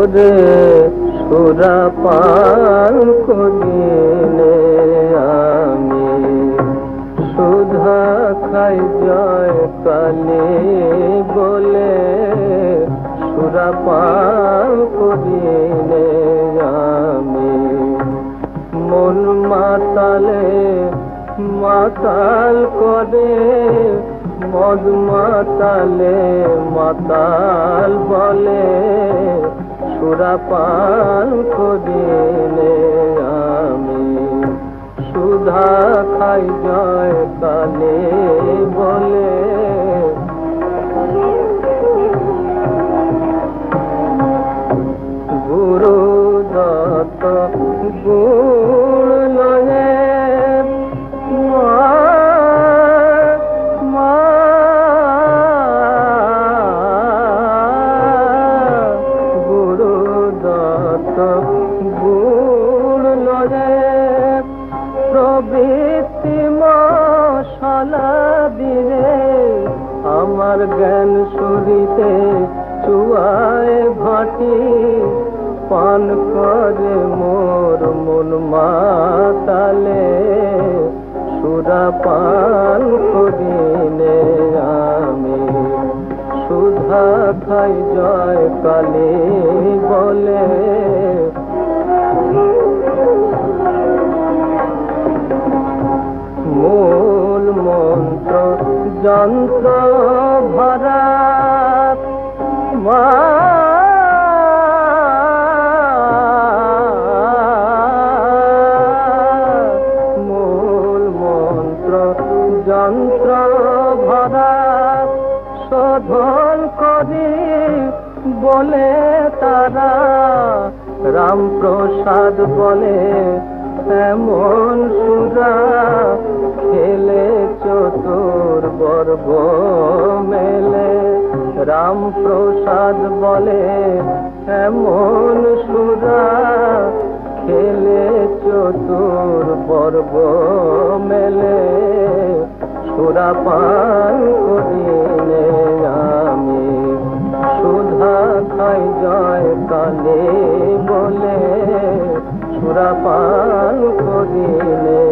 ওরে সুরা পান করিলে আমি। সুধা খাই জয় কালে বলে, সুরা পান করিলে আমি। মন মাতালে মাতাল করে, মদ মাতালে মাতাল বলে। সুরাপান খোদিনে আমি। সুধা খাই জয় কালে বলে গুণ লয়ে প্রবৃত্তি মশলা দিলে আমার জ্ঞান সুরিতে চুয়ায় ঘটি, পান করে মোর মন মাতালে, সুরা পান করিলে আমি। সুধা খাই জয় কালে যন্ত্র ভরা মূল মন্ত্র যন্ত্র ভরা শোধন করি বলে তারা। রামপ্রসাদ বলে এমন বর্গ মেলে রামপ্রসাদ বলে, এমন সুরা খেলে চতুর পর্ব মেলে সুরা পান করিলে আমি সুধা খাই জয় কালে বলে, সুরা পান করিলে